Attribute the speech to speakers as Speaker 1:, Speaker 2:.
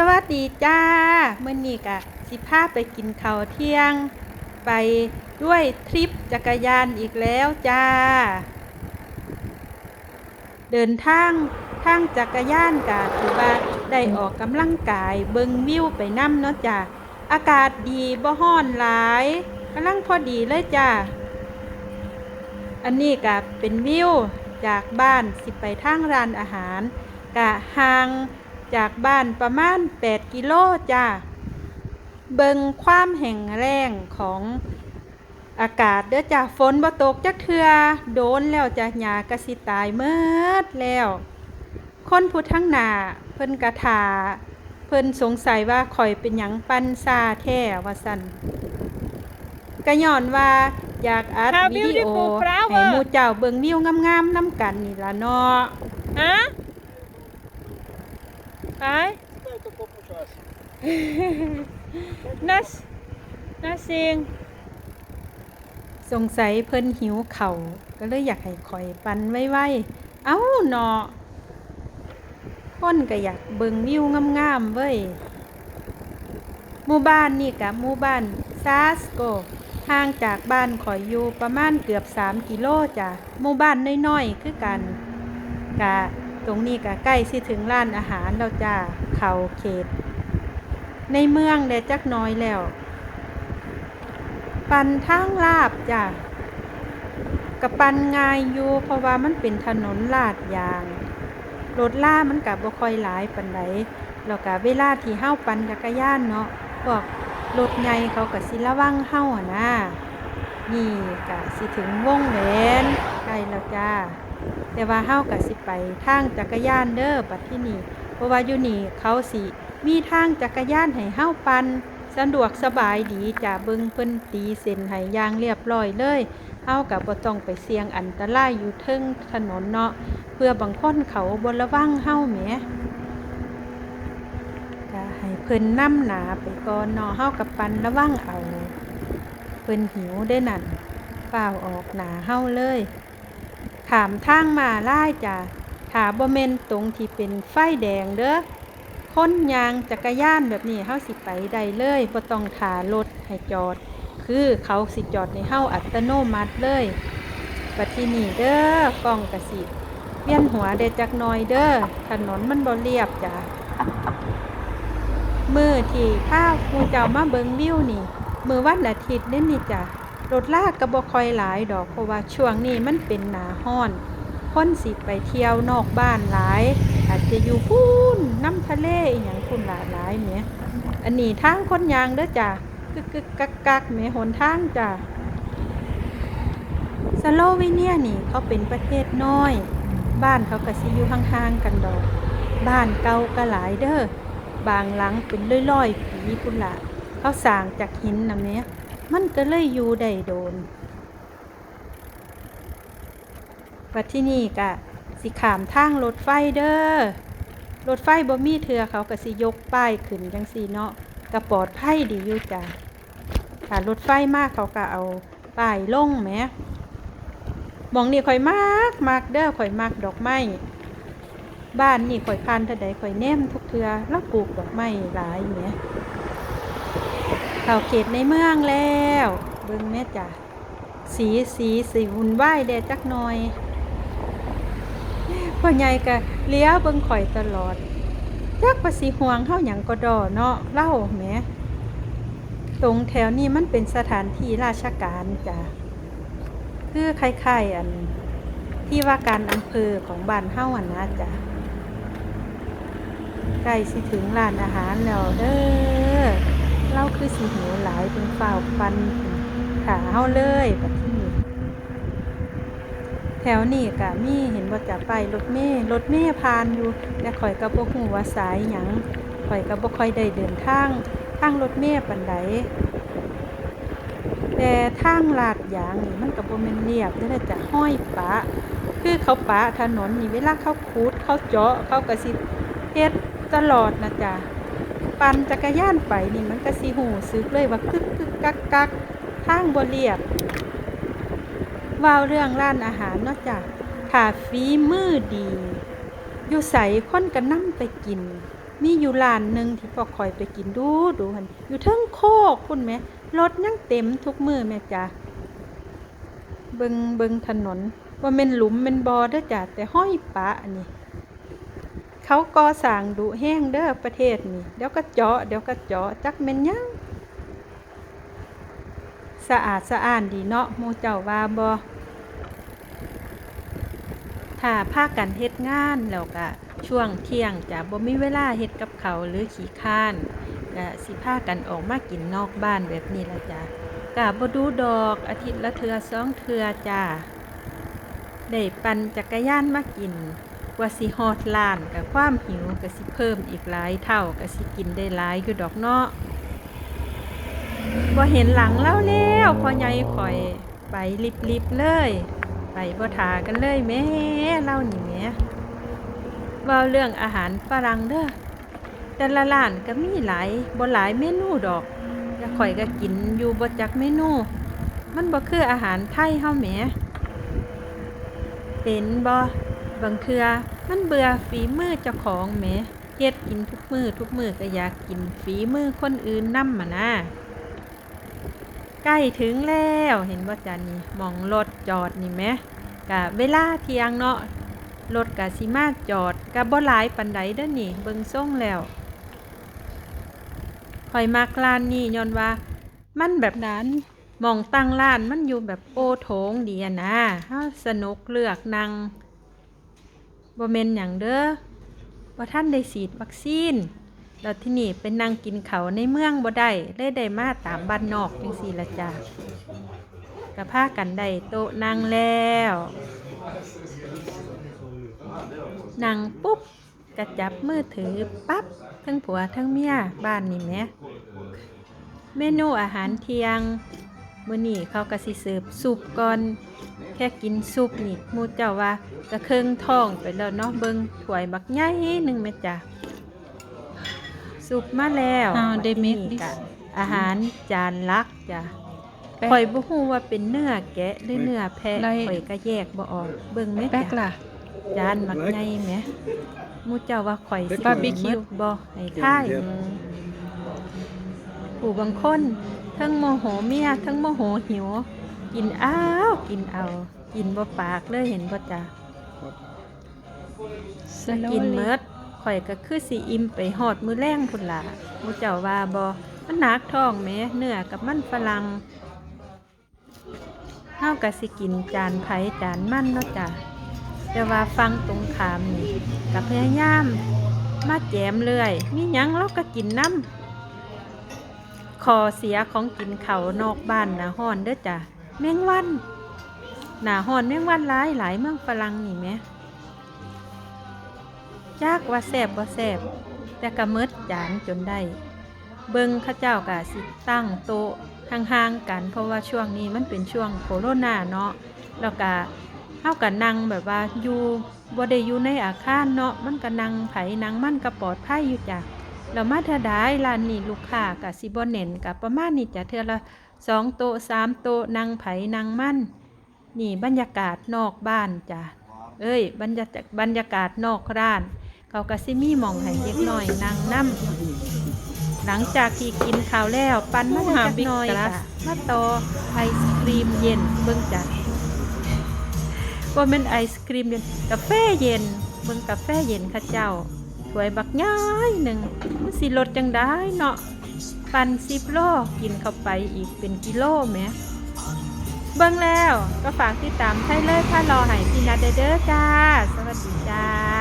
Speaker 1: สวัสดีจ้าเมื่อนี้กะสิพาไปกินข้าวเที่ยง ไปด้วยทริปจักรยานอีกแล้วจ้า เดินทางทางจักรยานกะถือว่าได้ออกกำลังกายเบิงวิวไปน้ำเนาะจ้าอากาศดีบ่ฮ้อนหลายกำลังพอดีเลยจ้าอันนี้กะเป็นวิวจากบ้านสิไปทางร้านอาหารกะห่าง จากบ้านประมาณ 8 กิโลจ้า เบิงความแห่งแรงของอากาศเด้อจ้าฝนบ่ตกจักเทือโดนแล้วจ้ะหญ้ากะสิตายเมิดแล้ว คนผู้ทั้งหน้าเพิ่นกะถาเพิ่นสงสัยว่าข่อยเป็นหยังปันซาแท้ว่าซั่นก็ย้อนว่าอยากอัด
Speaker 2: How
Speaker 1: วิดีโอ
Speaker 2: beautiful flower
Speaker 1: ให้หมู่เจ้าเบิ่งวิวงามๆนํกันนี่ล่ะเนาะ
Speaker 2: Huh? Hi? Nas nothing.
Speaker 1: สงสัยเพิ่นหิวเข่าวก็เลยอยากให้ข่อยปันไว้ๆเอ้าเนาะคนก็อยากเบิ่งวิวงามๆเว้ยหมู่บ้านนี่กับหมู่บ้านซาสโกห่างจากบ้านข่อยอยู่ประมาณเกือบ 3 กิโลจ้ะหมู่บ้านน้อยๆคือกันกะ ตรงนี้กะใกล้สิถึงร้านอาหารแล้วจ้าเขาเขต ในเมืองได้จักน้อยแล้ว ปันทางลาบจ้ะกับปันง่ายอยู่เพราะว่ามันเป็นถนนลาดยางรถล่ามันกับบ่ค่อยหลายปานใดแล้วก็เวลาที่เฮาปั่นจักรยานเนาะพวกรถใหญ่เขาก็สิระวังเฮาอะนะนี่ก็สิถึงวงแหวนใกล้แล้วจ้า แต่ว่าเฮาก็สิไปทางจักรยานเด้อบัดที่นี่เพราะว่าอยู่นี่เขาสิมีทางจักรยานให้เฮาปันสะดวกสบายดีจ้าเบิ่งเพิ่นตีเส้นให้ย่างเรียบร้อยเลยเฮาก็บ่ต้องไปเสี่ยงอันตรายอยู่เทิงถนนเนาะเพื่อบางคนเขาบนระวังเฮาแหมก็ให้เพิ่นนำหนาไปก่อนเนาะเฮากับปันระวังเอา เพิ่นหิวได้นั่นเปล่าออกหนาเฮาเลย ถามทางมาล่ายจ้ะถาบ่แม่นตรงที่เป็นไฟแดงเด้อค้นยางจักรยานแบบนี้เฮาสิไปได้เลยบ่ต้องถารถให้จอด คือเขาสิจอดในเฮาอัตโนมัติเลยบัดที่นี่เด้อกล้องกระสิเวียนหัวเดจักน่อยเด้อถนนมันบ่เรียบจ้ะมือที่ข้าวผู้เจ้ามาเบิงวิวนี่ มือวันอาทิตย์เด่นนี่จ้ะ รถลากก็บ่ค่อยหลายดอก เพราะว่าช่วงนี้มันเป็นหนาห้อนคนสิไปเที่ยวนอกบ้านหลาย อาจจะอยู่พูนน้ำทะเลอย่างคุณหลายหลายๆแหมอันนี้ทางคนยางเด้อจ้ะกึกกึกกักกักๆแหมหนทางจ้ะสโลวีเนียนี่เขาเป็นประเทศน้อย บ้านเขาก็สิอยู่ห่างๆกันดอก บ้านเก่าก็หลายเด้อบางหลังเป็นร้อยๆปีพุ่นละเขาสร้างจากหินนะแม่ มันก็เลยอยู่ได้โดนปัดที่นี่ก็สิขามทางรถไฟเด้อรถไฟบ่มีเทือเขาก็สิยกป้ายขึ้นจังซี่เนาะก็ปลอดภัยดีอยู่จ้ะถ้ารถไฟมากเขาก็เอาป้ายลงแหมหมองนี่ข่อยมากมากเด้อข่อยมากดอกไม้บ้านนี่ข่อยพันเท่าใดข่อยแนมทุกเทือแล้วปลูกดอกไม้หลายแหมเข้าเขตในเมืองแล้ว เบิ่งแม่จ้ะสีสีสีวุ่นวายแดดจักหน่อยพ่อใหญ่ก็เลี้ยวเบิ่งข่อยตลอดจักว่าสิห่วงเฮาหยังก็ดอเนาะเล่าแหมตรงแถวนี้มันเป็นสถานที่ราชการจ้ะคือคล้ายๆอัน ที่ว่าการอำเภอของบ้านเฮาอะนะจ๊ะใกล้สิถึงร้านอาหารแล้วเด้อ คือสิหิวหลายเป็นฝ่าฟันขาเฮาเลยแบบที่นี่แถวนี้กะมีเห็นว่าจะไปรถเมล์รถเมล์ผ่านอยู่แต่ข่อยก็บ่ฮู้ว่าสายหยังข่อยก็บ่ค่อยได้เดินทางทางรถเมล์ปานใดแต่ทางลาดยางนี่มันก็บ่แม่นเรียบเด้อจ้ะห้อยปะ คือเขาปะถนนนี่เวลาเขาขูดเขาเจาะเขาก็สิเฮ็ดตลอดนะจ๊ะ ปั่นจักรยานไปนี่มันก็สิหูซึกเลยว่าคึกคึกกักกักทางบ่เรียบว้าเรื่องร้านอาหารนาะจ้ะถ้าฝีมือดีอยู่ใสคนก็นำไปกิน มีอยู่ร้านหนึ่งที่พอคอยไปกินดูดูหันอยู่เทิงโคกคุณแม่รถยังเต็มทุกมือแม่จ้าเบิงเบิงถนนว่าเป็นหลุมเป็นบอเด้อจ้าแต่ห้อยปะอันนี้ เขาก่อสร้างดุแห้งเด้อประเทศนี่เดี๋ยวก็เจาะเดี๋ยวก็เจาะจักแม่นยังสะอาดสะอ้านดีเนาะมูเจ้าว่าบ่ถ้าพากันเฮ็ดงานแล้วก็ช่วงเที่ยงจะบ่มีเวลาเฮ็ดกับเขาหรือขี้ข้านก็สิพากันออกมากินนอกบ้านแบบนี้ละจ้ะก็บ่ดูดอกอาทิตย์ละเทือสองเทือจ้าได้ปั่นจักรยานมากิน กว่าสิฮอดล้านกับความหิวก็สิเพิ่มอีกหลายเท่าก็สิกินได้หลายอยู่ดอกเนาะบ่เห็นหลังแล้วแล้วพอใหญ่ข่อยไปลิบๆเลย ไปบ่ทากันเลยแม่เล่านี่แม่ว่าเรื่องอาหารฝรั่งเด้อแต่ละร้านก็มีหลายบ่หลายเมนูดอกแต่ข่อยก็กินอยู่บ่จักเมนู มันบ่คืออาหารไทยเฮาแหมเป็นบ่ บางเทือมันเบื่อฝีมือเจ้าของแหมเฮ็ดกินทุกมือทุกมือก็อยากกินฝีมือคนอื่นนำมานะใกล้ถึงแล้วเห็นว่าจันนี่มองรถจอดนี่แหมกะเวลาเที่ยงเนาะรถกะสิมาจอดกะบ่หลายปันใดเด้อนี่ เบิ่งส่งแล้วข่อยมักร้านนี้ย้อนว่า มันแบบนั้นหมองตั้งร้านมันอยู่แบบโอโถงดีนะเฮาสนุกเลือกนั่ง บ่แม่นหยังเด้อบ่ท่านได้ฉีดวัคซีน แล้วที่นี่เป็นนั่งกินเขาในเมืองบ่ได้เลยได้มาตามบ้านนอกจังซี่ละจ้ะก็พากันได้โต๊ะนั่งแล้วนั่งปุ๊บก็จับมือถือปั๊บทั้งผัวทั้งเมียบ้านนี่แหมเมนูอาหารเที่ยง มื้อนี้เขาก็สิเสิร์ฟซุปก่อน แค่กินซุปนี่หมูเจ้าว่ากระเครื่องท้องไปแล้วเนาะเบิงถ้วยบักใหญ่หนึ่งแม่จ้ะซุปมาแล้ว
Speaker 2: How they make
Speaker 1: นี่
Speaker 2: this?
Speaker 1: ก็อาหารจานลักจ้ะ
Speaker 2: แป๊ก
Speaker 1: ข่อยบ่ฮู้ว่าเป็นเนื้อแกะหรือเนื้อแพะ
Speaker 2: ไร
Speaker 1: ข่อยก็แยกบ่ออกเบิ่งแม่
Speaker 2: แป๊ก
Speaker 1: จ้ะ
Speaker 2: ล่ะ
Speaker 1: จานบักใหญ่แหมหมูเจ้าว่าข่อยสิ
Speaker 2: บาร์บีคิว
Speaker 1: หมดบ่ให้ท่ายผู้บางคน ทั้งโมโหเมียทั้งโมโหหิว กินอ้าวกินเอา กินบ่ปากเลยเห็นบ่จ้ะ
Speaker 2: ส
Speaker 1: กินเมิดข่อยก็คือสิอิ่มไปหอดมือแรงพุ่นละมูเจ้าว่าบ่มันหนักท้องแหมเนื้อกับมันฝรั่งเฮาก็สิกินจานไผ่จานมันเนาะจ้ะแต่ว่าฟังตรงขามนี่ก็พยายาม มาแจมเลย มียังเราก็กินน้ำ คอเสียของกินเขานอกบ้านนะฮ้อนเด้อจ้ะแมงวันหนาฮ้อนแมงวันหลายหลายเมืองฝรั่งนี่แหมจักว่าแซบว่าแซบแต่กระมิดจานจนได้ เบิงข้าเจ้ากะสิตั้งโต๊ะห่างๆกัน เพราะว่าช่วงนี้มันเป็นช่วงโคโรนาเนาะแล้วก็เฮากันนั่งแบบว่าอยู่บ่ได้อยู่ในอาคารเนาะมันก็นั่งไผนั่งมันก็ปลอดภัยอยู่จ้ะ แล้วมาถ้าได้ร้านนี้ลูกค้าก็สิบ่เน้นก็ประมาณนี้จ้ะเทือละสองโต๊ะสามโต๊ะนั่งไผนั่งมั่น นี่บรรยากาศนอกบ้านจ้ะเอ้ยบรรยากาศบรรยากาศนอกร้าน เขาก็สิมีหมองให้เล็กน้อยนางน้ำหลังจากที่กินข้าวแล้วปันมาหาบิ๊กน้อยจ้ะมาต่อไอศครีมเย็นเบิ่งจ้ะว่าเป็นไอศครีมเย็นกาแฟเย็นเบิ่งกาแฟเย็นข้าเจ้า วยบักย้ายหนึ่งมันสิลดจังได้เนาะปันสิบโลกินเข้าไปอีกเป็นกิโลแหมเบิ่งแล้วก็ฝากติดตามไทยเลยถ้ารอให้พี่นัดเด้อจ้า สวัสดีจ้า